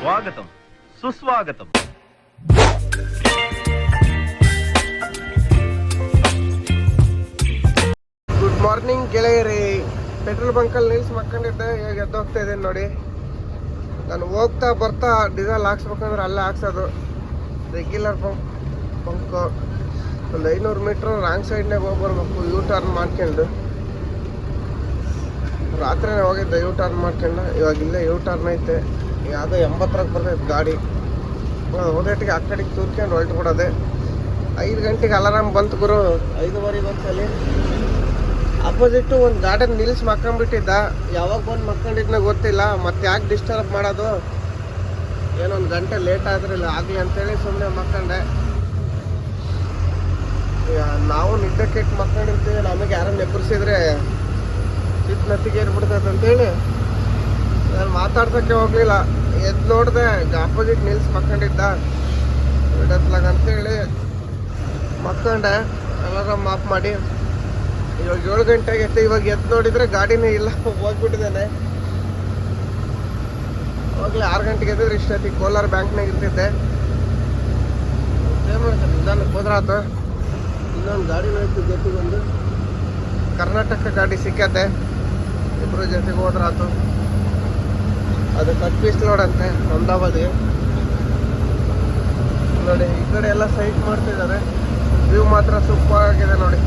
స్వాగతం సుస్వాగతం good morning ಗೆಳೆಯರಿ ಪೆಟ್ರೋಲ್ ಬಂಕಲ್ಲಿ ನಿಲ್ಸಿ ಮಕ್ಕೊಂಡಿದ್ದೆ ಇವಾಗ ಎದ್ದು ಹೋಗ್ತಾ ಇದ್ದೀನಿ ನೋಡಿ ನಾನು ಹೋಗ್ತಾ ಬರ್ತಾ ಡೀಸೆಲ್ ಹಾಕ್ಸ್ಬೇಕಂದ್ರೆ ಅಲ್ಲೇ ಹಾಕ್ಸೋದು ರೆಗ್ಯುಲರ್ ಬಂಕ್ ಬಂಕು ಒಂದು ಐನೂರು ಮೀಟ್ರ್ ರಾಂಗ್ ಸೈಡ್ನಾಗ ಹೋಗಿ ಬರ್ಬೇಕು ಯೂ ಟರ್ನ್ ಮಾಡ್ಕೊಂಡು ರಾತ್ರಿನೇ ಹೋಗಿದ್ದೆ ಯೂ ಟರ್ನ್ ಮಾಡ್ಕೊಂಡು ಇವಾಗ ಇಲ್ಲೇ ಯೂ ಟರ್ನ್ ಐತೆ ಯಾವುದೋ ಎಂಬತ್ತರಾಗ ಬರ್ತೈತೆ ಗಾಡಿ. ಹೋದೇಟಿಗೆ ಆ ಕಡೆಗೆ ತೂರ್ಕೊಂಡು ಹೊಲ್ಟು ಬಿಡೋದೆ. ಐದು ಗಂಟೆಗೆ ಅಲಾರಾಮ್ ಬಂತು ಗುರು. ಐದುವರೆಗೆ ಒಂದ್ಸಲಿ ಅಪೋಸಿಟ್ಟು ಒಂದು ಗಾರ್ಡನ್ ನಿಲ್ಸ್ ಮಕ್ಕೊಂಡ್ಬಿಟ್ಟಿದ್ದ ಯಾವಾಗ ಬಂದು ಮಕ್ಕೊಂಡಿದ್ನ ಗೊತ್ತಿಲ್ಲ. ಮತ್ತೆ ಯಾಕೆ ಡಿಸ್ಟರ್ಬ್ ಮಾಡೋದು? ಏನೊಂದು ಗಂಟೆ ಲೇಟ್ ಆದ್ರೆ ಇಲ್ಲ ಆಗಲಿ ಅಂತೇಳಿ ಸುಮ್ಮನೆ ಮಕ್ಕಂಡೆ. ನಾವು ನಿದ್ದೆ ಕೆಟ್ಟು ಮಕ್ಕೊಂಡಿರ್ತೀವಿ, ನಮಗೆ ಯಾರನ್ನ ಎಬ್ಬರಿಸಿದ್ರೆ ಚಿಕ್ಕ ನತ್ತಿಗೆ ಏರ್ಬಿಡ್ತೈತೆ ಅಂತೇಳಿ. ನಾನು ಮಾತಾಡ್ಸೋಕ್ಕೆ ಹೋಗ್ಲಿಲ್ಲ. ಎದ್ದು ನೋಡಿದೆ ಆಪೋಸಿಟ್ ನಿಲ್ಸ್ ಮಕ್ಕಂಡಿದ್ದ. ಬಿಡತ್ಲಾಗ ಅಂತೇಳಿ ಮಕ್ಕಂಡೆ. ಅಲಾರಾಮ್ ಆಫ್ ಮಾಡಿ. ಇವಾಗ ಏಳು ಗಂಟೆಗೆ ಆಗೈತೆ ಇವಾಗ ಎದ್ದು ನೋಡಿದ್ರೆ ಗಾಡಿನೇ ಇಲ್ಲ. ಹೋಗ್ಬಿಟ್ಟಿದ್ದಾನೆ. ಅವಾಗಲೇ ಆರು ಗಂಟೆಗೆ ಎದ್ದಿದ್ರೆ ಇಷ್ಟೊತ್ತಿಗೆ ಕೋಲಾರ ಬ್ಯಾಂಕ್ನಾಗ ಇರ್ತಿದ್ದೆ. ನಿಧಾನಕ್ಕೆ ಹೋದ್ರಾತು ಇನ್ನೊಂದು ಗಾಡಿ ಹೋಯ್ತು ಜೊತೆಗೊಂದು ಕರ್ನಾಟಕ ಗಾಡಿ ಸಿಕ್ಕತ್ತೆ. ಇಬ್ರು ಜೊತೆಗೆ ಹೋದ್ರಾತು ಅದು ಕಟ್ ಪೀಸ್ ನೋಡಂತೆ ಅಹಮದಾಬಾದ್ಗೆ ನೋಡಿ, ಈ ಕಡೆ ಎಲ್ಲ ಸೈಟ್ ಮಾಡ್ತಿದ್ದಾರೆ ವ್ಯೂ ಮಾತ್ರ ಸೂಪರ್ ಆಗಿದೆ ನೋಡಿ.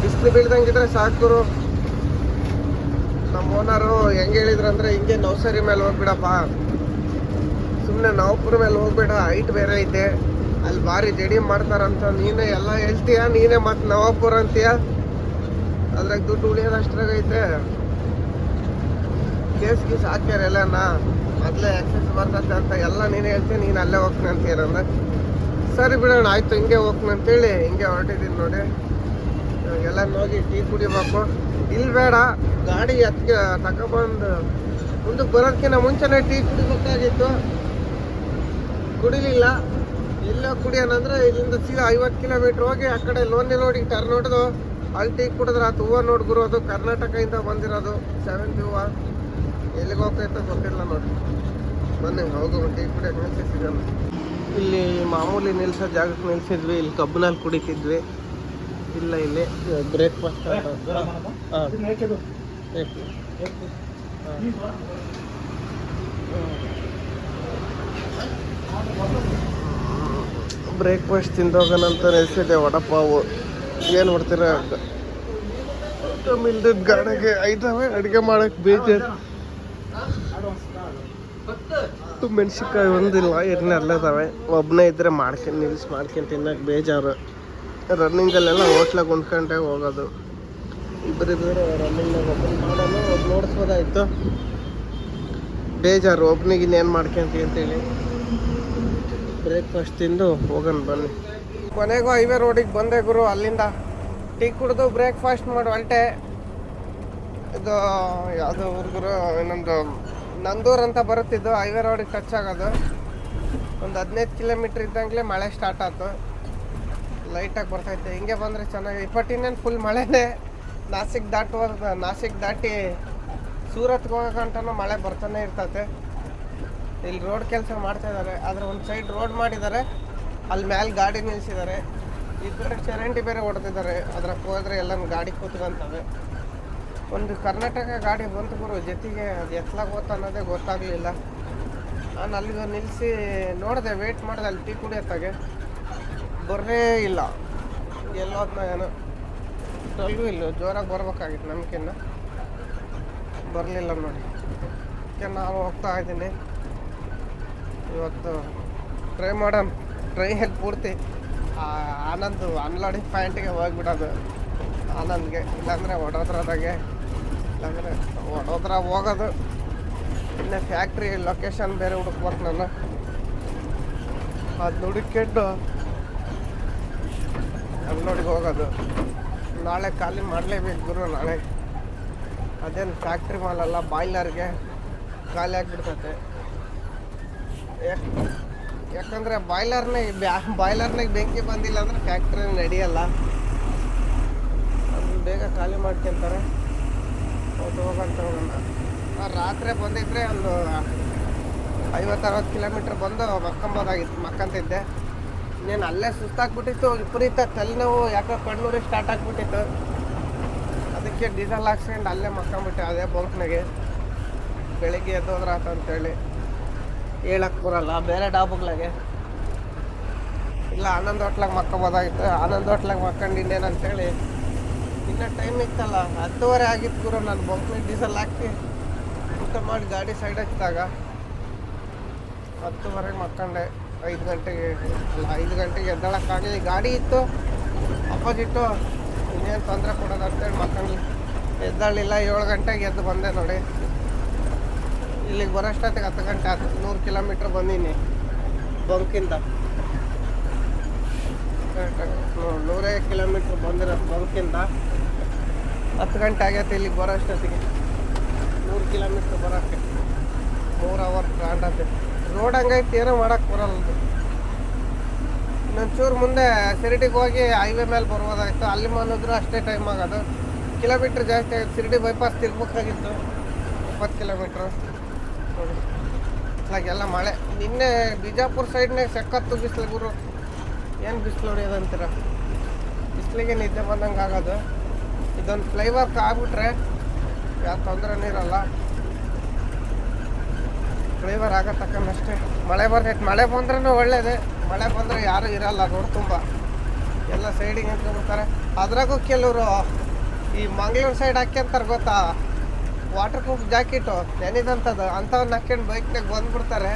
ಬಿಸಿಲು ಬೀಳ್ದಂಗಿದ್ರೆ ಸಾಕುರು ನಮ್ಮ ಓನರು ಹೆಂಗೆ ಹೇಳಿದ್ರಂದ್ರೆ ಹಿಂಗೆ ನೌಸರಿ ಮೇಲೆ ಹೋಗ್ಬಿಡಪ್ಪ. ಸುಮ್ಮನೆ ನೌಕರ ಮೇಲೆ ಹೋಗ್ಬೇಡ ಹೈಟ್ ಬೇರೆ ಐತೆ. ಅಲ್ಲಿ ಭಾರಿ ಜಡಿ ಮಾಡ್ತಾರಂತ ನೀನೇ ಎಲ್ಲ ಹೇಳ್ತೀಯ? ನೀನೇ ಮತ್ತೆ ನವಾಪುರ ಅಂತೀಯ? ಅದ್ರಾಗ ದುಡ್ಡು ಉಳಿಯೋದು ಅಷ್ಟ್ರಾಗ ಐತೆ. ಕೇಸ್ ಗೀಸ್ ಹಾಕ್ಯಾರ ಎಲ್ಲನ, ಮೊದಲೇ ಆಕ್ಸೆಸ್ ಬರ್ತದೆ ಅಂತ ಎಲ್ಲ ನೀನು ಹೇಳ್ತೀನಿ ನೀನು ಅಲ್ಲೇ ಹೋಗ್ತೀನಿ ಅಂತ ಏನಂದ ಸರಿ ಬಿಡೋಣ, ಆಯಿತು, ಹಿಂಗೆ ಹೋಗ್ತೀನಿ ಅಂತೇಳಿ ಹಿಂಗೆ ಹೊರಟಿದ್ದೀನಿ ನೋಡಿ. ಎಲ್ಲ ನೋಡಿ ಟೀ ಕುಡಿಬೇಕು. ಇಲ್ಲಿ ಬೇಡ, ಗಾಡಿ ಎತ್ಗೆ ತಗೊಬಂದು ಮುಂದಕ್ಕೆ ಬರೋದಕ್ಕಿಂತ ಮುಂಚೆನೇ ಟೀ ಕುಡಿಬೇಕಾಗಿತ್ತು. ಕುಡಿಲಿಲ್ಲ. ಎಲ್ಲ ಕುಡಿಯೋಣಂದ್ರೆ ಇಲ್ಲಿಂದ ಸೀದಾ ಐವತ್ತು ಕಿಲೋಮೀಟ್ರ್ ಹೋಗಿ ಆ ಕಡೆ ಲೋನಿ ನೋಡಿ ಟರ್ನ್ ಹೊಡೆದು, ಅಲ್ಲಿ ಟೀ ಕುಡಿದ್ರೆ ಆತು, ಹೂವು ನೋಡಿ ಗುರು ಅದು ಕರ್ನಾಟಕದಿಂದ ಬಂದಿರೋದು ಸೆವೆಂತ್ ಹೂವು. ಎಲ್ಲಿಗೆ ಹೋಗ್ತೈತೆ ಗೊತ್ತಿಲ್ಲ ನೋಡಿ. ಬನ್ನಿ ಹೋಗೋಕೆ ಟೀ ಕುಡಿಯೋಕೆ ನಿಲ್ಸಿಸಿದ್ದಾನೆ ಇಲ್ಲಿ ಮಾಮೂಲಿ ನಿಲ್ಸೋ ಜಾಗಕ್ಕೆ ನಿಲ್ಸಿದ್ವಿ, ಇಲ್ಲಿ ಕಬ್ಬಿನಲ್ಲಿ ಕುಡಿತಿದ್ವಿ. ಇಲ್ಲ, ಇಲ್ಲಿ ಬ್ರೇಕ್ಫಾಸ್ಟ್ ಬ್ರೇಕ್ಫಾಸ್ಟ್ ತಿಂದೋಗನಂತ ನಿಲ್ಸಿದ್ದೆ ವಡಪಾವು. ಏನು ಮಾಡ್ತೀರ ಇಲ್ದಿದ್ದ ಗಾಡಿಗೆ ಐತವೆ ಅಡುಗೆ ಮಾಡಕ್ಕೆ ಬೇಜಾರು. ಮೆಣಸಿನ್ಕಾಯಿ ಒಂದಿಲ್ಲ, ಎಣ್ಣೆ ಅಲ್ಲದಾವೆ ಒಬ್ಬನೇ ಇದ್ರೆ ಮಾಡ್ಕೊಂಡು ನಿಲ್ಸಿ ಮಾಡ್ಕೊಂಡು ತಿನ್ನಕ್ಕೆ ಬೇಜಾರು. ರನ್ನಿಂಗಲ್ಲೆಲ್ಲ ಹೋಟ್ಲಾಗ ಉಂಡ್ಕೊಂಡೆ ಹೋಗೋದು. ಇಬ್ಬರಿದ್ರೆ ರನ್ನಿಂಗ್ನಾಗ ಒಬ್ಬರು ಒಬ್ಬ ನೋಡಿಸ್ಬೋದಾಯ್ತು. ಬೇಜಾರು, ಒಬ್ನಿಗೆ ಇನ್ನೇನು ಮಾಡ್ಕೊಂತೀವಿ ಅಂತೇಳಿ ಬ್ರೇಕ್ಫಾಸ್ಟ್ ತಿಂದು ಹೋಗೋಣ ಬನ್ನಿ. ಕೊನೆಗೂ ಹೈವೇ ರೋಡಿಗೆ ಬಂದೆ ಗುರು, ಅಲ್ಲಿಂದ. ಟೀ ಕುಡಿದು ಬ್ರೇಕ್ಫಾಸ್ಟ್ ಮಾಡಿ ಹೊರಟೆ ಇದು, ಯಾವುದೋ ಹುಡುಗರು ಇನ್ನೊಂದು ನಂದೂರ್ ಅಂತ ಬರುತ್ತಿದ್ದು ಹೈವೇ ರೋಡಿಗೆ ಟಚ್ ಆಗೋದು ಒಂದು ಹದಿನೈದು ಕಿಲೋಮೀಟ್ರ್ ಇದ್ದಂಗೆ ಮಳೆ ಸ್ಟಾರ್ಟ್ ಆಯ್ತು ಲೈಟಾಗಿ ಬರ್ತೈತೆ. ಹಿಂಗೆ ಬಂದರೆ ಚೆನ್ನಾಗಿ ಇಪ್ಪತ್ತಿನೇನು ಫುಲ್ ಮಳೆನೇ. ನಾಸಿಕ್ ದಾಟುವ ನಾಸಿಕ್ ದಾಟಿ ಸೂರತ್ಗೆ ಹೋಗೋಕಂಟನೂ ಮಳೆ ಬರ್ತಾನೆ ಇರ್ತೈತೆ. ಇಲ್ಲಿ ರೋಡ್ ಕೆಲಸ ಮಾಡ್ತಾ ಇದ್ದಾರೆ ಆದರೆ ಒಂದು ಸೈಡ್ ರೋಡ್ ಮಾಡಿದ್ದಾರೆ ಅಲ್ಲಿ ಮೇಲೆ ಗಾಡಿ ನಿಲ್ಲಿಸಿದ್ದಾರೆ ಈ ಕಡೆ ಚರಂಡಿ ಬೇರೆ ಹೊಡೆದಿದ್ದಾರೆ ಅದ್ರಾಗ ಹೋದ್ರೆ ಎಲ್ಲ ಗಾಡಿ ಕೂತ್ಕೊಂತವೆ. ಒಂದು ಕರ್ನಾಟಕ ಗಾಡಿ ಬಂತು ಗುರು, ಜೊತೆಗೆ ಅದು ಎತ್ಲಾಗ ಹೋತ ಅನ್ನೋದೇ ಗೊತ್ತಾಗಲಿಲ್ಲ. ನಾನು ಅಲ್ಲಿಗೆ ನಿಲ್ಲಿಸಿ ನೋಡಿದೆ ವೇಟ್ ಮಾಡಿದೆ, ಅಲ್ಲಿ ಟೀ ಕುಡಿಯತ್ತಾಗೆ. ಬರಲೇ ಇಲ್ಲ. ಎಲ್ಲೋದ್ನ ಏನೋ. ಟೊಲ್ಗೂ ಇಲ್ಲ, ಜೋರಾಗಿ ಬರ್ಬೇಕಾಗಿತ್ತು ನಮ್ಕಿನ್ನ. ಬರಲಿಲ್ಲ ನೋಡಿ. ಅದಕ್ಕೆ ನಾನು ಹೋಗ್ತಾ ಇದ್ದೀನಿ. ಇವತ್ತು ಟ್ರೈ ಮಾಡೋಣ. ಟ್ರೈನಲ್ಲಿ ಪೂರ್ತಿ. ಆನಂದ್ ಅನ್ಲಾಡಿಂಗ್ ಪಾಯಿಂಟಿಗೆ ಹೋಗ್ಬಿಡೋದು. ಆನಂದ್ಗೆ. ಇಲ್ಲಾಂದರೆ ವಡೋದ್ರದಾಗೆ ಇಲ್ಲಾಂದರೆ ವಡೋದ್ರ ಹೋಗೋದು. ಇನ್ನು ಫ್ಯಾಕ್ಟ್ರಿ ಲೊಕೇಶನ್ ಬೇರೆ ಹುಡುಕ್ಬೇಕು ನಾನು ಅದು ಹುಡುಕಿಟ್ಟು ಅಲ್ಲಿ ಹೋಗೋದು. ನಾಳೆ ಖಾಲಿ ಮಾಡಲೇಬೇಕು ಗುರು ನಾಳೆ. ಅದೇನು ಫ್ಯಾಕ್ಟ್ರಿ ಮಾಲಲ್ಲ ಬಾಯ್ಲರ್ಗೆ ಖಾಲಿ ಆಗಿಬಿಡ್ತೈತೆ. ಯಾಕಂದರೆ ಬಾಯ್ಲರ್ನಾಗ ಬ್ಯಾ, ಬಾಯ್ಲರ್ನಾಗ ಬೆಂಕಿ ಬಂದಿಲ್ಲ ಅಂದರೆ ಫ್ಯಾಕ್ಟ್ರಿ ನಡೆಯಲ್ಲ. ಬೇಗ ಖಾಲಿ ಮಾಡ್ಕೊಂತಾರೆ. ರಾತ್ರಿ ಬಂದಿದ್ರೆ ಒಂದು ಐವತ್ತು ಅರವತ್ತು ಕಿಲೋಮೀಟ್ರ್ ಬಂದು ಮಕ್ಕೊಂಬೋದಾಗಿತ್ತು, ಮಕ್ಕಂತಿದ್ದೆ. ಇನ್ನೇನು ಅಲ್ಲೇ ಸುಸ್ತಾಗ್ಬಿಟ್ಟಿತ್ತು, ವಿಪರೀತ ತಲೆನೋವು, ಯಾಕೋ ಕಣ್ಣೂರಿ ಸ್ಟಾರ್ಟ್ ಆಗಿಬಿಟ್ಟಿತ್ತು. ಅದಕ್ಕೆ ಡೀಸೆಲ್ ಹಾಕ್ಸ್ಕೊಂಡು ಅಲ್ಲೇ ಮಕ್ಕೊಂಬಿಟ್ಟೆ, ಅದೇ ಬಂಕ್ನಾಗೆ. ಬೆಳಿಗ್ಗೆ ಎದ್ದೋದ್ರ ಆತ ಅಂತೇಳಿ. ಹೇಳಕ್ಕೆ ಬರಲ್ಲ, ಬೇರೆ ಡಾಬುಗಳಾಗೆ. ಇಲ್ಲ, ಆನಂದ್ ಹೋಟ್ಲಾಗ ಮಕ್ಕೊಬೋದಾಗಿತ್ತು. ಆನಂದ್ ಹೋಟ್ಲಾಗ ಮಕ್ಕಂಡು ಇನ್ನೇನು ಅಂತೇಳಿ ಇನ್ನೂ ಟೈಮ್ ಇತ್ತಲ್ಲ, ಹತ್ತುವರೆ ಆಗಿತ್ತು ಕೂಡ ನಾನು ಬಂಕ್ನಾಗ ಡೀಸೆಲ್ ಹಾಕಿ ಊಟ ಮಾಡಿ ಗಾಡಿ ಸೈಡ್ ಹಚ್ಚಿದಾಗ ಹತ್ತುವರೆಗೆ ಮಕ್ಕಂಡೆ, ಐದು ಗಂಟೆಗೆ ಅಲ್ಲ ಐದು ಗಂಟೆಗೆ ಎದ್ದಳಕ್ಕಾಗಲಿ ಗಾಡಿ ಇತ್ತು ಅಪೋಸಿಟ್ಟು ಇನ್ನೇನು ತೊಂದರೆ ಕೊಡೋದು ಅಂತೇಳಿ ಮಕ್ಕಂಡ್ಲಿ ಎದ್ದಾಳಿಲ್ಲ ಏಳು ಗಂಟೆಗೆ ಎದ್ದು ಬಂದೆ ನೋಡಿ. ಇಲ್ಲಿಗೆ ಬರೋಷ್ಟೊತ್ತಿಗೆ ಹತ್ತು ಗಂಟೆ ಆಯ್ತು ನೂರು ಕಿಲೋಮೀಟ್ರ್ ಬಂದೀನಿ ಬಂಕಿಂದ. ನೂರೇ ಕಿಲೋಮೀಟ್ರ್ ಬಂದಿರೋದು ಬಂಕಿಂದ. ಹತ್ತು ಗಂಟೆ ಆಗೈತೆ ಇಲ್ಲಿಗೆ ಬರೋ ಅಷ್ಟೊತ್ತಿಗೆ ನೂರು ಕಿಲೋಮೀಟ್ರ್ ಬರೋಕ್ಕೆ. ಮೂರು ಅವರ್ ಕಾಂಡತ್ತೆ ರೋಡ್ ಹಂಗೈತೆ, ಏನೋ ಮಾಡೋಕ್ಕೆ ಬರಲ್ಲ ಇನ್ನೊಂಚೂರು ಮುಂದೆ ಶಿರಡಿಗೆ ಹೋಗಿ ಹೈವೇ ಮೇಲೆ ಬರ್ಬೋದಾಗಿತ್ತು. ಅಲ್ಲಿ ಮನೋದ್ರು ಅಷ್ಟೇ ಟೈಮ್ ಆಗೋದು. ಕಿಲೋಮೀಟ್ರ್ ಜಾಸ್ತಿ ಆಗುತ್ತೆ ಶಿರಡಿ ಬೈಪಾಸ್ ತಿರ್ಬೇಕಾಗಿತ್ತು ಇಪ್ಪತ್ತು ಕಿಲೋಮೀಟ್ರ್ ನೋಡಿ. ಇತ್ಲಾಗೆಲ್ಲ ಮಳೆ. ನಿನ್ನೆ ಬಿಜಾಪುರ ಸೈಡ್ನಾಗ ಸೆಕ್ಕತ್ತು ಬಿಸಿಲು ಗುರು. ಏನು ಬಿಸಿಲು ಹೊಡಿಯೋದಂತೀರ ಬಿಸಿಲಿಗೆ ನಿದ್ದೆ ಬಂದಂಗೆ ಆಗೋದು. ಇದೊಂದು ಫ್ಲೈವರ್ಕ್ ಆಗ್ಬಿಟ್ರೆ ಯಾವ ತೊಂದರೆನೂ ಇರಲ್ಲ. ಫ್ಲೈವರ್ ಆಗೋ ಮಳೆ ಬರ್ತೈತೆ ಮಳೆ ಬಂದ್ರೂ ಒಳ್ಳೇದೇ. ಮಳೆ ಬಂದರೆ ಯಾರೂ ಇರಲ್ಲ, ರೋಡ್ ತುಂಬ. ಎಲ್ಲ ಸೈಡಿಗೆ ನಿಂತ್ಕೊಂಡ್ಬಿಡ್ತಾರೆ. ಅದ್ರಾಗೂ ಕೆಲವರು ಈ ಮಂಗಳೂರು ಸೈಡ್ ಹಾಕ್ಯಂತಾರೆ ಗೊತ್ತಾ? ವಾಟರ್ ಪ್ರೂಫ್ ಜಾಕೆಟು ನೆನೆದಂಥದ್ದು. ಅಂಥವನ್ನ ಹಾಕ್ಯಂಡು ಬೈಕ್ನಾಗ ಬಂದ್ಬಿಡ್ತಾರೆ.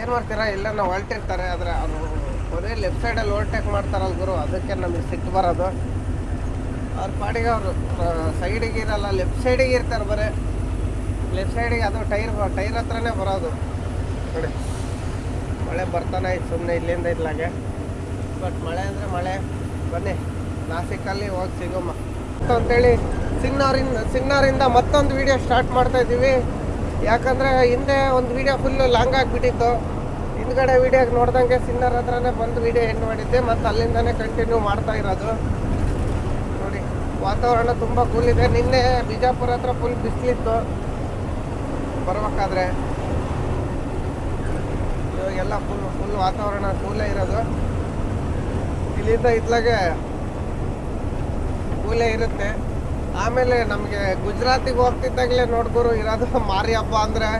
ಏನು ಮಾಡ್ತೀರಾ? ಎಲ್ಲ ನಾವು ಹೊಲ್ಟಿರ್ತಾರೆ ಆದರೆ ಅವರು ಬರೀ ಲೆಫ್ಟ್ ಸೈಡಲ್ಲಿ ಓವರ್ಟೇಕ್ ಮಾಡ್ತಾರಲ್ಲ ಗುರು, ಅದಕ್ಕೆ ನಮಗೆ ಸಿಟ್ಟು ಬರೋದು. ಅವ್ರ ಪಾಡಿಗೆ ಅವರು ಸೈಡಿಗೆ ಇರಲ್ಲ ಲೆಫ್ಟ್ ಸೈಡಿಗೆ ಇರ್ತಾರೆ ಬರೀ. ಲೆಫ್ಟ್ ಸೈಡಿಗೆ ಅದು ಟೈರ್ ಟೈರ್ ಹತ್ರನೇ ಬರೋದು. ನೋಡಿ, ಮಳೆ ಬರ್ತಾನೆ ಐತೆ ಸುಮ್ಮನೆ ಇಲ್ಲಿಂದ ಇದ್ಲಾಗೆ ಬಟ್ ಮಳೆ ಅಂದರೆ ಮಳೆ. ಬನ್ನಿ, ನಾಸಿಕಲ್ಲಿ ಹೋಗಿ ಸಿಗಮ್ಮ ಅಂತೇಳಿ ಸಿಗ್ನವರಿಂದ ಸಿಗ್ನವರಿಂದ ಮತ್ತೊಂದು ವಿಡಿಯೋ ಸ್ಟಾರ್ಟ್ ಮಾಡ್ತಾ ಇದ್ದೀವಿ. ಯಾಕಂದರೆ ಹಿಂದೆ ಒಂದು ವಿಡಿಯೋ ಫುಲ್ಲು ಲಾಂಗ್ ಆಗಿಬಿಟ್ಟಿತ್ತು. ಹಿಂದ್ಗಡೆ ವಿಡಿಯೋ ನೋಡ್ದಂಗೆ ಸಿನ್ನರ್ ಹತ್ರನೇ ಬಂದು ವಿಡಿಯೋ ಎಂಡ್ ಮಾಡಿದ್ದೆ, ಮತ್ತೆ ಅಲ್ಲಿಂದಾನೆ ಕಂಟಿನ್ಯೂ ಮಾಡ್ತಾ ಇರೋದು. ನೋಡಿ, ವಾತಾವರಣ ತುಂಬ ಇದೆ. ನಿನ್ನೆ ಬಿಜಾಪುರ ಹತ್ರ ಫುಲ್ ಬಿಸಿಲಿತ್ತು. ಬರ್ಬೇಕಾದ್ರೆ. ಇವಾಗೆಲ್ಲ ಫುಲ್ ಫುಲ್ ವಾತಾವರಣ ಕೂಲೇ ಇರೋದು. ಇಲ್ಲಿಂದ ಇತ್ಲಾಗೆ ಕೂಲೇ ಇರುತ್ತೆ. ಆಮೇಲೆ ನಮಗೆ ಗುಜರಾತಿಗೆ ಹೋಗ್ತಿದ್ದಾಗಲೇ ನೋಡ್ಕೋರು ಇರೋದು ಮಾರಿ ಹಬ್ಬ ಅಂದರೆ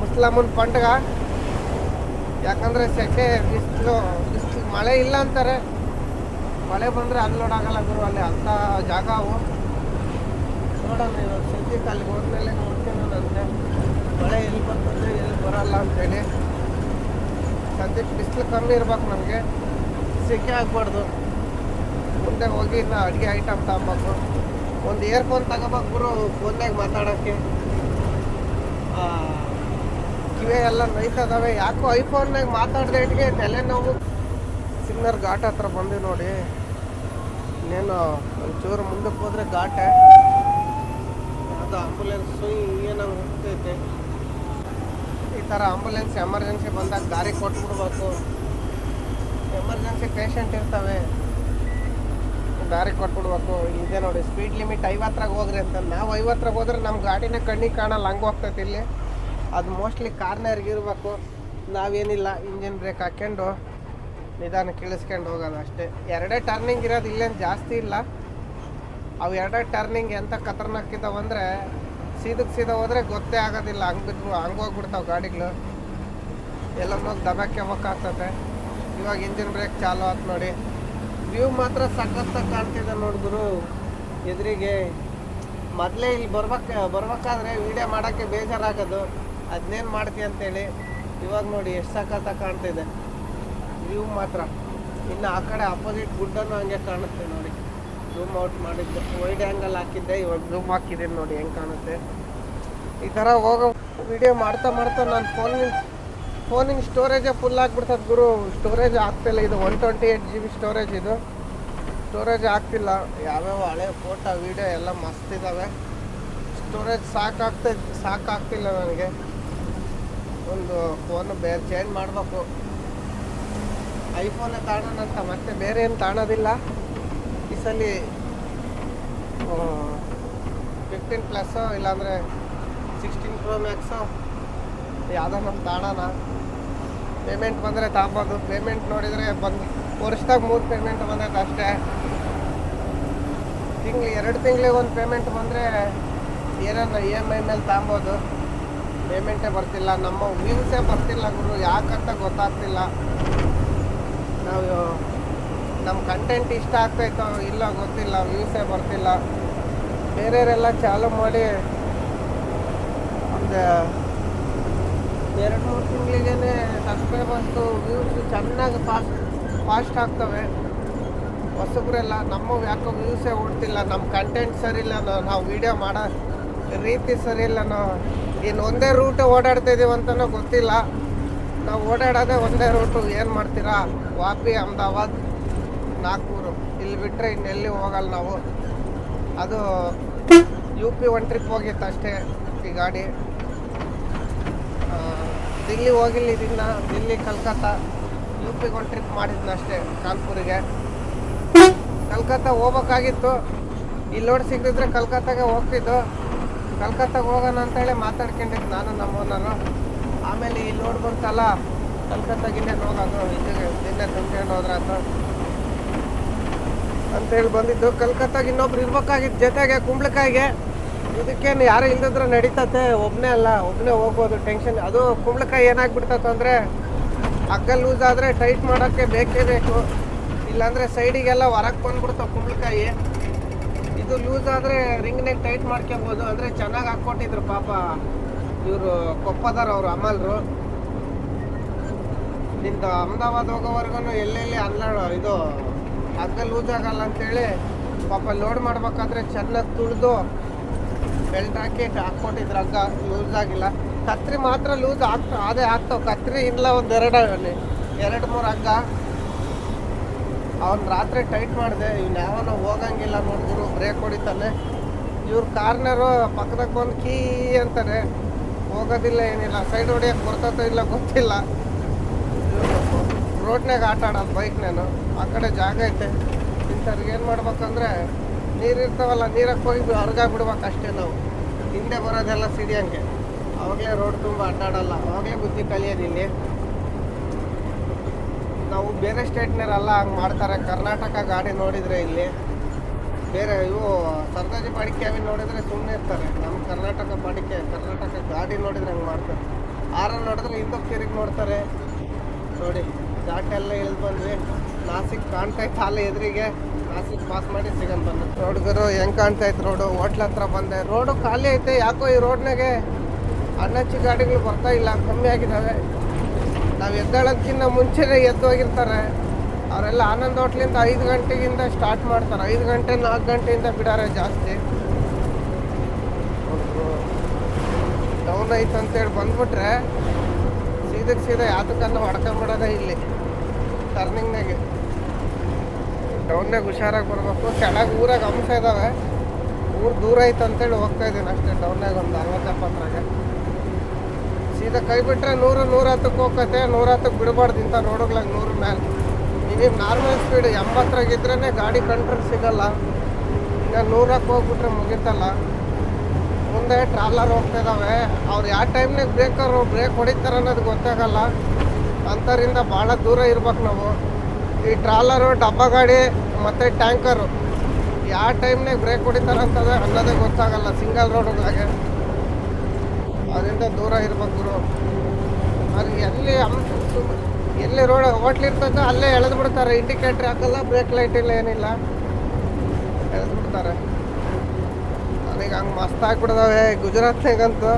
ಮುಸ್ಲಮನ್ ಪಂಡ್ಗ. ಯಾಕಂದರೆ ಸೆಕೆ ಬಿಸಿಲು ಬಿಸಿಲು ಮಳೆ ಇಲ್ಲ ಅಂತಾರೆ. ಮಳೆ ಬಂದರೆ ಅನ್ಲೋಡ್ ಆಗಲ್ಲ ಗುರು, ಅಲ್ಲಿ ಅಂಥ ಜಾಗ ಅವು. ನೋಡೋಣ ಇವಾಗ ಸದ್ಯಕ್ಕೆ ಅಲ್ಲಿ ಹೋದ್ಮೇಲೆ ನೋಡ್ತೀನಿ ಮಳೆ ಎಲ್ಲಿ ಬರ್ತದೆ, ಎಲ್ಲಿ ಬರಲ್ಲ ಅಂತೇಳಿ. ಸದ್ಯಕ್ಕೆ ಬಿಸಿಲು ಕಮ್ಮಿ ಇರ್ಬೇಕು ನಮಗೆ. ಸೆಕೆ ಆಗ್ಬಾರ್ದು. ಮುಂದೆ ಹೋಗಿ ಇನ್ನು ಅಡುಗೆ ಐಟಮ್ ತಗೊಬೇಕು. ಒಂದು ಇಯರ್ಫೋನ್ ತಗೋಬೇಕು ಗುರು ಫೋನ್ಯಾಗ ಮಾತಾಡೋಕ್ಕೆ. ಕಿವಿ ಎಲ್ಲ ನೋಯ್ತದಾವೆ ಯಾಕೋ ಐಫೋನ್ನಾಗ ಮಾತಾಡ್ದೆ ಇಟ್ಗೆ ತಲೆನೋವು. ಸಿಗ್ನರ್ ಘಾಟ್ ಹತ್ರ ಬಂದಿವಿ ನೋಡಿ. ಇನ್ನೇನು, ಒಂಚೂರು ಮುಂದಕ್ಕೆ ಹೋದ್ರೆ ಘಾಟೆ. ಅದು ಆಂಬುಲೆನ್ಸು ಏನೋ ಹೋಗ್ತೈತೆ. ಈ ಥರ ಆಂಬುಲೆನ್ಸ್ ಎಮರ್ಜೆನ್ಸಿ ಬಂದಾಗ ದಾರಿ ಕೊಟ್ಬಿಡ್ಬೇಕು. ಎಮರ್ಜೆನ್ಸಿ ಪೇಷಂಟ್ ಇರ್ತವೆ. ದಾರಿ ಕೊಟ್ಬಿಡ್ಬೇಕು. ಇದೆ ನೋಡಿ ಸ್ಪೀಡ್ ಲಿಮಿಟ್ ಐವತ್ತರಾಗ ಹೋಗ್ರಿ ಅಂತ. ನಾವು ಐವತ್ತರಾಗ ಹೋದ್ರೆ ನಮ್ಮ ಗಾಡಿನ ಕಣ್ಣಿಗೆ ಕಾಣಲ್ಲ, ಹಂಗೆ ಹೋಗ್ತೈತೆ ಇಲ್ಲಿ. ಅದು ಮೋಸ್ಟ್ಲಿ ಕಾರ್ನರ್ಗೆ ಇರಬೇಕು. ನಾವೇನಿಲ್ಲ ಇಂಜಿನ್ ಬ್ರೇಕ್ ಹಾಕ್ಕೊಂಡು ನಿಧಾನ ಇಳಿಸ್ಕೊಂಡು ಹೋಗೋದು ಅಷ್ಟೇ. ಎರಡೇ ಟರ್ನಿಂಗ್ ಇರೋದು ಇಲ್ಲೇನು ಜಾಸ್ತಿ ಇಲ್ಲ. ಅವು ಎರಡೇ ಟರ್ನಿಂಗ್ ಎಂಥ ಕತ್ರನಾಕಿದ್ದಾವೆ ಅಂದರೆ ಸೀದಕ್ಕೆ ಸೀದಾ ಹೋದರೆ ಗೊತ್ತೇ ಆಗೋದಿಲ್ಲ. ಹಂಗೆ ಹಂಗೆ ಹೋಗ್ಬಿಡ್ತಾವೆ ಗಾಡಿಗಳು. ಎಲ್ಲೋಗಿ ದಬಕ್ಕೆ ಹೋಗ್ಬೇಕಾಗ್ತದೆ ಇವಾಗ ಇಂಜಿನ್ ಬ್ರೇಕ್ ಚಾಲು ಆಯ್ತು ನೋಡಿ. ವ್ಯೂ ಮಾತ್ರ ಸಖತ್ತಾಗಿ ಕಾಣ್ತಿದೆ ನೋಡಿದ್ರು ಎದುರಿಗೆ. ಮೊದಲೇ ಇಲ್ಲಿ ಬರ್ಬೇಕು, ಬರ್ಬೇಕಾದ್ರೆ ವೀಡಿಯೋ ಮಾಡೋಕ್ಕೆ ಬೇಜಾರಾಗೋದು. ಅದನ್ನೇನು ಮಾಡ್ತೀಯ ಅಂತೇಳಿ ಇವಾಗ ನೋಡಿ ಎಷ್ಟು ಸಖತ್ತಾಗಿ ಕಾಣ್ತಿದೆ. ವ್ಯೂ ಮಾತ್ರ. ಇನ್ನು ಆ ಕಡೆ ಅಪೋಸಿಟ್ ಗುಡ್ಡನ್ನು ಹಂಗೆ ಕಾಣುತ್ತೆ ನೋಡಿ. ಝೂಮ್ ಔಟ್ ಮಾಡಿದ್ದೆ. ವೈಡ್ ಆ್ಯಂಗಲ್ ಹಾಕಿದ್ದೆ, ಇವಾಗ ಝೂಮ್ ಹಾಕಿದ್ದೀನಿ ನೋಡಿ, ಹೆಂಗೆ ಕಾಣುತ್ತೆ. ಈ ಥರ ಹೋಗೋ ವಿಡಿಯೋ ಮಾಡ್ತಾ ಮಾಡ್ತಾ ನಾನು ಫೋನಿನ ಫೋನಿನ ಸ್ಟೋರೇಜೇ ಫುಲ್ ಆಗಿಬಿಡ್ತದೆ ಗುರು. ಸ್ಟೋರೇಜ್ ಆಗ್ತಿಲ್ಲ. ಇದು one twenty eight G B storage ಇದು. ಸ್ಟೋರೇಜ್ ಆಗ್ತಿಲ್ಲ. ಯಾವ್ಯಾವ ಹಳೆ ಫೋಟೋ ವೀಡಿಯೋ ಎಲ್ಲ ಮಸ್ತ್ ಇದ್ದಾವೆ ಸ್ಟೋರೇಜ್ ಸಾಕಾಗ್ತಾ ಸಾಕಾಗ್ತಿಲ್ಲ ನನಗೆ. ಒಂದು ಫೋನ್ ಬೇರೆ ಚೇಂಜ್ ಮಾಡಬೇಕು. ಐಫೋನೇ ತಾಣೋಣಂತ ಮತ್ತೆ ಬೇರೆ ಏನು ತಾಣೋದಿಲ್ಲ. ಈ ಸಲ ಫಿಫ್ಟೀನ್ ಪ್ಲಸ್ಸು ಇಲ್ಲಾಂದರೆ ಸಿಕ್ಸ್ಟೀನ್ ಪ್ರೋ ಮ್ಯಾಕ್ಸು ಯಾವುದೋ ನಮ್ಮ ತಾಣನ ಪೇಮೆಂಟ್ ಬಂದರೆ ತಾಂಬೋದು. ಪೇಮೆಂಟ್ ನೋಡಿದರೆ ಬಂದು, ವರ್ಷದಾಗ ಮೂರು ಪೇಮೆಂಟ್ ಬಂದೈತೆ ಅಷ್ಟೇ. ತಿಂಗ್ಳು, ಎರಡು ತಿಂಗಳಿಗೆ ಒಂದು ಪೇಮೆಂಟ್ ಬಂದರೆ ಏನನ್ನ ಇ ಎಂ ಐ ಮೇಲೆ ತಗೊಬೋದು ಪೇಮೆಂಟೇ ಬರ್ತಿಲ್ಲ, ನಮ್ಮ ವ್ಯೂಸೇ ಬರ್ತಿಲ್ಲ ಗುರು, ಯಾಕಂತ ಗೊತ್ತಾಗ್ತಿಲ್ಲ. ನಾವು ನಮ್ಮ ಕಂಟೆಂಟ್ ಇಷ್ಟ ಆಗ್ತೈತೋ ಇಲ್ಲ ಗೊತ್ತಿಲ್ಲ ವ್ಯೂಸೇ ಬರ್ತಿಲ್ಲ. ಬೇರೆಯವರೆಲ್ಲ ಚಾಲು ಮಾಡಿ ಒಂದು ಎರಡು ಮೂರು ತಿಂಗಳಿಗೇ ಸಬ್ಸ್ಕ್ರೈಬರ್ಸು ವ್ಯೂಸ್ ಚೆನ್ನಾಗಿ ಫಾಸ್ಟ್ ಫಾಸ್ಟ್ ಆಗ್ತವೆ. ಹೊಸಬ್ರೆಲ್ಲ ನಮ್ಮ ಯಾಕೋ ವ್ಯೂಸೇ ಓಡ್ತಿಲ್ಲ ನಮ್ಮ ಕಂಟೆಂಟ್ ಸರಿ ಇಲ್ಲ ನಾವು ವಿಡಿಯೋ ಮಾಡೋ ರೀತಿ ಸರಿ ಇಲ್ಲ ನಾವು ಇನ್ನು ಒಂದೇ ರೂಟ್ ಓಡಾಡ್ತಾ ಇದೀವಿ ಅಂತಲೂ ಗೊತ್ತಿಲ್ಲ. ನಾವು ಓಡಾಡೋದೇ ಒಂದೇ ರೂಟು ಏನು ಮಾಡ್ತೀರಾ? ವಾಪಿ, ಅಹಮದಾಬಾದ್, ನಾಗ್ಪುರು. ಇಲ್ಲಿ ಬಿಟ್ಟರೆ ಇನ್ನೆಲ್ಲಿ ಹೋಗಲ್ಲ ನಾವು. ಅದು ಯು ಪಿ ಒನ್ ಟ್ರಿಪ್ ಹೋಗಿತ್ತು ಅಷ್ಟೇ ಈ ಗಾಡಿ. ದಿಲ್ಲಿ ಹೋಗಿಲ್ಲ ಇದನ್ನ ದಿಲ್ಲಿ, ಕಲ್ಕತ್ತಾ. ಯು ಪಿ ಒಂದು ಟ್ರಿಪ್ ಮಾಡಿದ್ನ ಅಷ್ಟೇ ಕಾನ್ಪುರಿಗೆ. ಕಲ್ಕತ್ತಾ ಹೋಗ್ಬೇಕಾಗಿತ್ತು. ಇಲ್ಲಿ ನೋಡಿ ಸಿಗದಿದ್ರೆ ಕಲ್ಕತ್ತಾಗೆ ಹೋಗ್ತಿದ್ದು. ಕಲ್ಕತ್ತಾಗೆ ಹೋಗೋಣ ಅಂತೇಳಿ ಮಾತಾಡ್ಕೊಂಡೆ ನಾನು ನಮ್ಮ ಓನರು ಆಮೇಲೆ ಇಲ್ಲಿ ನೋಡಿ ಬಂತಲ್ಲ ಕಲ್ಕತ್ತಾಗಿನ್ನೇ ಹೋಗೋದು, ಇಲ್ಲಿಗೆ ನಿನ್ನೆ ತುಂಬ್ಕೊಂಡು ಅಂತ. ಅಂತೇಳಿ ಬಂದಿದ್ದು. ಕಲ್ಕತ್ತಾಗ ಇನ್ನೊಬ್ರು ಇರ್ಬೇಕಾಗಿತ್ತು ಜೊತೆಗೆ ಕುಂಬ್ಳಕಾಯಿಗೆ. ಇದಕ್ಕೇನು ಯಾರು ಇಲ್ದಿದ್ರೆ ನಡೀತತೆ ಒಬ್ಬನೇ ಅಲ್ಲ ಒಬ್ಬನೇ ಹೋಗ್ಬೋದು, ಟೆನ್ಷನ್. ಅದು ಕುಂಬ್ಳಕಾಯಿ ಏನಾಗ್ಬಿಡ್ತತ್ತು ಅಂದರೆ ಹಗ್ಗ ಲೂಸ್ ಆದರೆ ಟೈಟ್ ಮಾಡೋಕ್ಕೆ ಬೇಕೇ ಬೇಕು. ಇಲ್ಲಾಂದರೆ ಸೈಡಿಗೆಲ್ಲ ಹೊರಗೆ ಬಂದ್ಬಿಡ್ತಾವೆ ಕುಂಬಳಕಾಯಿ. ಇದು ಲೂಸ್ ಆದರೆ ರಿಂಗ್ನಾಗ ಟೈಟ್ ಮಾಡ್ಕೊಬೋದು. ಅಂದರೆ ಚೆನ್ನಾಗಿ ಹಾಕ್ಕೊಟ್ಟಿದ್ರು ಪಾಪ ಇವರು ಕೊಪ್ಪದಾರ ಅವರು ಅಮಲ್ರು. ನಿಂದು ಅಹಮದಾಬಾದ್ ಹೋಗೋವರೆಗೂ ಎಲ್ಲೆಲ್ಲಿ ಅನ್ಲಾಡ ಇದು ಹಗ್ಗ ಲೂಸ್ ಆಗಲ್ಲ ಅಂತೇಳಿ ಪಾಪ ಲೋಡ್ ಮಾಡ್ಬೇಕಾದ್ರೆ ಚೆನ್ನಾಗಿ ತುಳಿದು ಬೆಲ್ಟ್ ಹಾಕಿ ಹಾಕ್ಕೊಟ್ಟಿದ್ರು. ಹಗ್ಗ ಲೂಸ್ ಆಗಿಲ್ಲ. ಕತ್ರಿ ಮಾತ್ರ ಲೂಸ್ ಆಗ್ತಾ ಅದೇ ಆಗ್ತಾವೆ. ಕತ್ರಿ ಇಲ್ಲ ಒಂದು ಎರಡು ಎರಡು ಮೂರು ಹಗ್ಗ. ಅವ್ನು ರಾತ್ರಿ ಟೈಟ್ ಮಾಡಿದೆ, ಇವ್ನು ಯಾವನ ಹೋಗಂಗಿಲ್ಲ ನೋಡಿದ್ರು ಬ್ರೇಕ್ ಹೊಡಿತಾನೆ. ಇವ್ರ ಕಾರ್ನರು ಪಕ್ಕದಾಗ ಬಂದು ಕೀ ಅಂತಾರೆ ಹೋಗೋದಿಲ್ಲ ಏನಿಲ್ಲ ಸೈಡ್ ಹೊಡಿಯಕ್ಕೆ ಬರ್ತದೋ ಇಲ್ಲ ಗೊತ್ತಿಲ್ಲ. ರೋಡ್ನಾಗ ಆಟ ಆಡೋದು ಬೈಕ್ನೇನು ಆ ಕಡೆ ಜಾಗ ಐತೆ. ಇಂಥವ್ರಿಗೆ ಏನು ಮಾಡ್ಬೇಕಂದ್ರೆ, ನೀರು ಇರ್ತಾವಲ್ಲ ನೀರಕ್ಕೆ ಹೋಗಿ ಬಿಡ್ಬೇಕು ಅಷ್ಟೇ ನಾವು. ಹಿಂದೆ ಬರೋದೆಲ್ಲ ಸಿಡಿಯಂಗೆ. ಅವಾಗಲೇ ರೋಡ್ ತುಂಬ ಅಡ್ಡಾಡಲ್ಲ, ಅವಾಗಲೇ ಬುದ್ಧಿ ಕಲಿಯೋದು ಇಲ್ಲಿ. ನಾವು ಬೇರೆ ಸ್ಟೇಟ್ನವರೆಲ್ಲ ಹಂಗೆ ಮಾಡ್ತಾರೆ. ಕರ್ನಾಟಕ ಗಾಡಿ ನೋಡಿದರೆ ಇಲ್ಲಿ ಬೇರೆ ಇವು ಸರ್ದಾಜಿ ಬಾಡಿಕೆ ನೋಡಿದರೆ ಸುಮ್ಮನೆ ಇರ್ತಾರೆ. ನಮ್ಮ ಕರ್ನಾಟಕ ಬಾಡಿಕೆ ಕರ್ನಾಟಕ ಗಾಡಿ ನೋಡಿದರೆ ಹಂಗೆ ಮಾಡ್ತಾರೆ. ಆರ ನೋಡಿದ್ರೆ ಹಿಂದಕ್ಕೆ ತಿರುಗಿ ನೋಡ್ತಾರೆ. ನೋಡಿ ಘಾಟೆಲ್ಲ ಇಳಿದು ಬಂದ್ವಿ. ನಾಸಿಕ್ ಕಾಣ್ತಾ ಇತ್ತು ಅಲ್ಲ ಎದುರಿಗೆ. ನಾಸಿಕ್ ಪಾಸ್ ಮಾಡಿ ಸಿಗನ್ ಬಂದ ರೋಡ್ಗರು ಹೆಂಗೆ ಕಾಣ್ತಾ ಇತ್ತು ರೋಡು? ಹೋಟ್ಲ್ ಹತ್ರ ಬಂದೆ. ರೋಡು ಖಾಲಿ ಐತೆ. ಯಾಕೋ ಈ ರೋಡ್ನಾಗೆ ಅಣ್ಣಚ್ಚಿ ಗಾಡಿಗಳು ಬರ್ತಾ ಇಲ್ಲ. ಕಮ್ಮಿ ಆಗಿದ್ದಾವೆ ನಾವು ಎದ್ದೇಳೋದಕ್ಕಿಂತ ಮುಂಚೆನೇ ಎದ್ದೋಗಿರ್ತಾರೆ. ಅವರೆಲ್ಲ ಆನಂದ್ ಹೋಟ್ಲಿಂದ ಐದು ಗಂಟೆಗಿಂದ ಸ್ಟಾರ್ಟ್ ಮಾಡ್ತಾರೆ. ಐದು ಗಂಟೆ ನಾಲ್ಕು ಗಂಟೆಯಿಂದ ಬಿಡಾರೆ ಜಾಸ್ತಿ. ಡೌನ್ ಐತೆ ಅಂತೇಳಿ ಬಂದ್ಬಿಟ್ರೆ ಸೀದಕ್ಕೆ ಸೀದಾ ಯಾತಕ್ಕನ್ನು ಹೊಡ್ಕೊಂಬಿಡೋದೇ ಇಲ್ಲಿ ಟರ್ನಿಂಗ್ನಾಗೆ ಡೌನ್ನಾಗ ಹುಷಾರಾಗಿ ಬರಬೇಕು. ಕೆಳಗೆ ಊರಾಗ ಅಂಶ ಇದ್ದಾವೆ ಊರು ದೂರ ಐತೆ ಅಂತೇಳಿ ಹೋಗ್ತಾ ಇದ್ದೀನಿ ಅಷ್ಟೇ. ಡೌನ್ನಾಗ ಒಂದು ಅರವತ್ತು ಎಪ್ಪತ್ತರಾಗೆ ಸೀದಾ ಕೈ ಬಿಟ್ರೆ ನೂರು ನೂರ ಹತ್ತಕ್ಕೆ ಹೋಗತ್ತೆ ನೂರ ಹತ್ತಕ್ಕೆ ಬಿಡಬಾರ್ದು ಇಂಥ ರೋಡ್ಗಳಾಗ ನೂರು ಮೇಲೆ ನೀವು ನಾರ್ಮಲ್ ಸ್ಪೀಡ್ ಎಂಬತ್ತರಾಗಿದ್ರೇ ಗಾಡಿ ಕಂಟ್ರೋಲ್ ಸಿಗಲ್ಲ. ಈಗ ನೂರಕ್ಕೆ ಹೋಗ್ಬಿಟ್ರೆ ಮುಗಿತಲ್ಲ. ಮುಂದೆ ಟ್ರಾಲರ್ ಹೋಗ್ತಾ ಇದಾವೆ. ಅವ್ರು ಯಾವ ಟೈಮ್ನಾಗ ಬ್ರೇಕರು ಬ್ರೇಕ್ ಹೊಡಿತಾರೆ ಅನ್ನೋದು ಗೊತ್ತಾಗಲ್ಲ. ಅಂಥರಿಂದ ಭಾಳ ದೂರ ಇರ್ಬೇಕು ನಾವು. ಈ ಟ್ರಾಲರು ಡಬ್ಬ ಗಾಡಿ, ಮತ್ತು ಟ್ಯಾಂಕರು ಯಾವ ಟೈಮ್ನಾಗ ಬ್ರೇಕ್ ಹೊಡಿತಾರೆ ಅಂತದೆ ಅನ್ನೋದೇ ಗೊತ್ತಾಗಲ್ಲ ಸಿಂಗಲ್ ರೋಡ್ಗಳಾಗೆ ಅದರಿಂದ ದೂರ ಇರ್ಬೇಕು ಅದು ಎಲ್ಲಿ ಎಲ್ಲಿ ರೋಡ್ ಹೋಟ್ಲಿರ್ತೈತೋ ಅಲ್ಲೇ ಎಳೆದು ಬಿಡ್ತಾರೆ ಇಂಡಿಕೇಟ್ರ್ ಹಾಕಲ್ಲ, ಬ್ರೇಕ್ ಲೈಟ್ ಇಲ್ಲ, ಏನಿಲ್ಲ. ಎಳೆದು ಬಿಡ್ತಾರೆ ನನಗೆ ಹಂಗೆ ಮಸ್ತ್ ಗುಜರಾತ್ ಗುಜರಾತ್ನಾಗಂತೂ.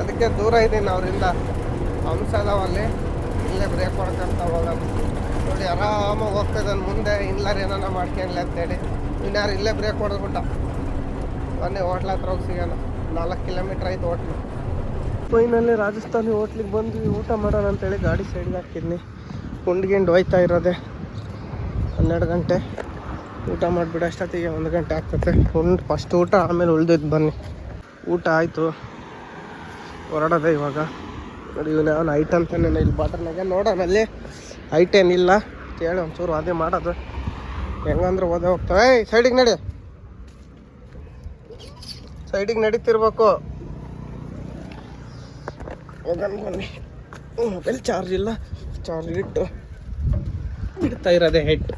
ಅದಕ್ಕೆ ದೂರ ಇದ್ದೀನಿ ಅವರಿಂದ. ಹಂಸ ಅದಾವ ಅಲ್ಲಿ. ಇಲ್ಲೇ ಬ್ರೇಕ್ ಹೊಡ್ಕೊಂತ ಹೋಗೋದು. ನೋಡಿ, ಆರಾಮಾಗಿ ಹೋಗ್ತಿದ್ದಾನೆ ಮುಂದೆ ಇಲ್ಲಾರು ಏನಾರ ಮಾಡ್ಕೊಂಡ್ಲಿ ಅಂತೇಳಿ. ಇನ್ಯಾರು ಇಲ್ಲೇ ಬ್ರೇಕ್ ಹೊಡೆದ್ಬಿಟ್ಟ. ಬನ್ನಿ, ಹೋಟ್ಲ ಹತ್ರ ಹೋಗಿ ಸಿಗೋಣ. ನಾಲ್ಕು ಕಿಲೋಮೀಟ್ರ್ ಆಯ್ತು ಹೋಟ್ಲು. ಫೈನಲ್ಲಿ ರಾಜಸ್ಥಾನಿ ಹೋಟ್ಲಿಗೆ ಬಂದು ಊಟ ಮಾಡೋಣ ಅಂತೇಳಿ ಗಾಡಿ ಸೈಡ್ಗೆ ಹಾಕಿದ್ನಿ. ಕುಂಡ್ಗಿಂಡು ಹೋಯ್ತಾ ಇರೋದೆ. ಹನ್ನೆರಡು ಗಂಟೆ. ಊಟ ಮಾಡಿಬಿಡು, ಅಷ್ಟೊತ್ತಿಗೆ ಒಂದು ಗಂಟೆ ಆಗ್ತದೆ. ಉಂಡು ಫಸ್ಟ್ ಊಟ, ಆಮೇಲೆ ಉಳ್ದಿದ್ದು ಬನ್ನಿ. ಊಟ ಆಯಿತು. ಹೊರಡೋದೆ ಇವಾಗ. ನೋಡಿ, ಇವನು ಅವನು ಐಟ್ ಅಂತಾನೆ ಇಲ್ಲಿ. ಬಾಟರ್ನಾಗೆ ನೋಡೋಣ ಅಲ್ಲಿ. ಐಟ್ ಏನಿಲ್ಲ. ಕೇಳಿ, ಒಂಚೂರು ಅದೇ ಮಾಡೋದು. ಹೆಂಗಂದ್ರೆ ಓದೇ ಏಯ್ ಸೈಡಿಗೆ ನಡಿ. ಸೈಡಿಗೆ ನಡೀತಿರ್ಬೇಕು. ಹೋಗೋಣ ಬನ್ನಿ ಮೊಬೈಲ್ ಚಾರ್ಜ್ ಇಲ್ಲ. ಚಾರ್ಜ್ ಇಟ್ಟು ಬಿಡ್ತಾ ಇರೋದೆ ಹೆಡ್